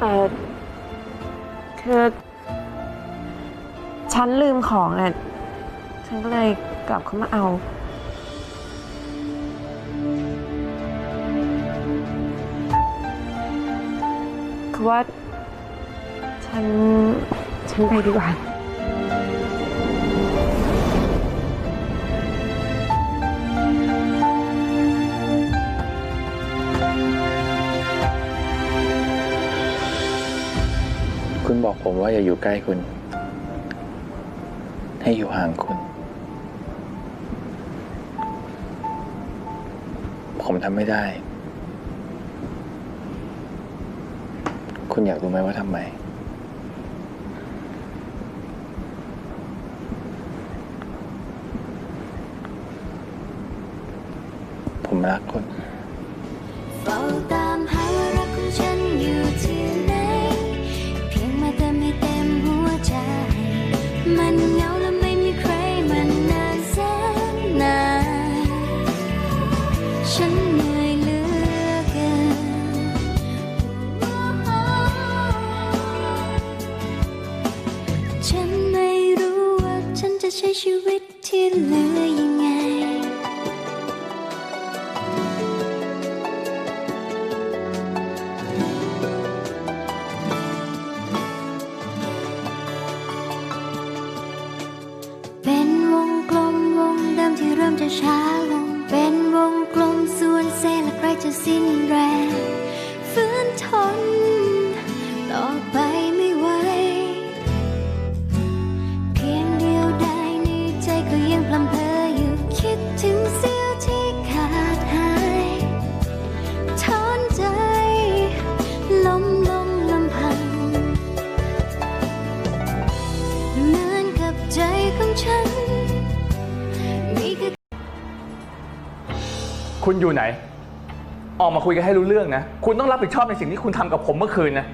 เออคือฉันลืมของอะ ฉันก็เลยกลับเข้ามาเอา คือว่า ฉัน ฉันไปดีกว่า คุณบอกผมว่าอย่าอยู่ใกล้คุณ ให้อยู่ห่างคุณ ผมทำไม่ได้ คุณอยากรู้ไหมว่าทำไม ผมรักคุณเฝ้าตามหาว่ารักของฉันอยู่ ฉันเหนื่อยเหลือเกินฉันไม่รู้ว่าฉันจะใช้ชีวิตที่เหลือยังไง คุณอยู่ไหน ออกมาคุยกันให้รู้เรื่องนะ คุณต้องรับผิดชอบในสิ่งที่คุณทำกับผมเมื่อคืนนะ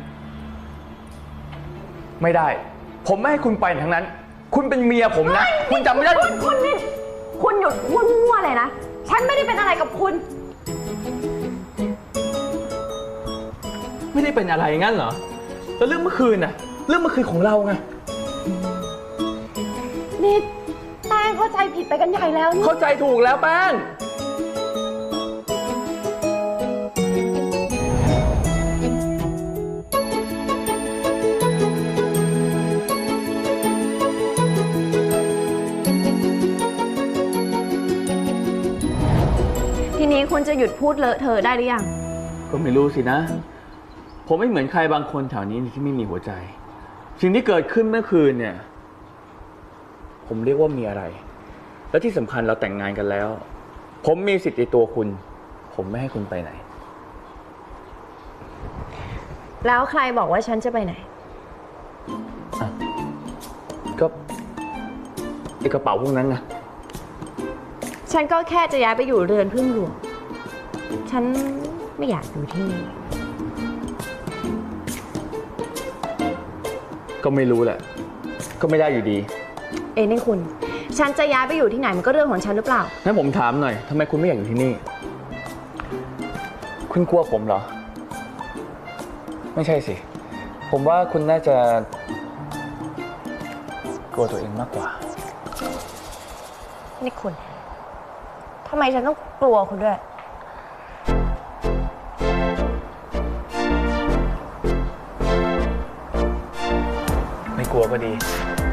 ไม่ได้ ผมไม่ให้คุณไปไหนทั้งนั้น คุณเป็นเมียผมนะ คุณจำไม่ได้ คุณคุณนี่คุณหยุดพูดมั่วๆเลยนะ ฉันไม่ได้เป็นอะไรกับคุณ ไม่ได้เป็นอะไรงั้นเหรอ แล้วเรื่องเมื่อคืนน่ะ เรื่องเมื่อคืนของเราไง นี่แป้งเข้าใจผิดไปกันใหญ่แล้วนี่ เข้าใจถูกแล้วแป้ง คุณจะหยุดพูดเลอะเทอะได้หรือยัง ก็ไม่รู้สินะ ผมไม่เหมือนใครบางคนแถวนี้ที่ไม่มีหัวใจ สิ่งที่เกิดขึ้นเมื่อคืนเนี่ย ผมเรียกว่ามีอะไร และที่สำคัญเราแต่งงานกันแล้ว ผมมีสิทธิ์ในตัวคุณ ผมไม่ให้คุณไปไหน แล้วใครบอกว่าฉันจะไปไหน ก็ไอกระเป๋าพวกนั้นไงฉันก็แค่จะย้ายไปอยู่เรือนพึ่งหลวง ฉันไม่อยากอยู่ที่นี่ ก็ไม่รู้แหละ ก็ไม่ได้อยู่ดี เอ้นี่คุณ ฉันจะย้ายไปอยู่ที่ไหนมันก็เรื่องของฉันหรือเปล่า งั้นผมถามหน่อยทำไมคุณไม่อยากอยู่ที่นี่ คุณกลัวผมเหรอ ไม่ใช่สิ ผมว่าคุณน่าจะ กลัวตัวเองมากกว่า นี่คุณทำไมฉันต้องกลัวคุณด้วย ไม่กลัวก็ดี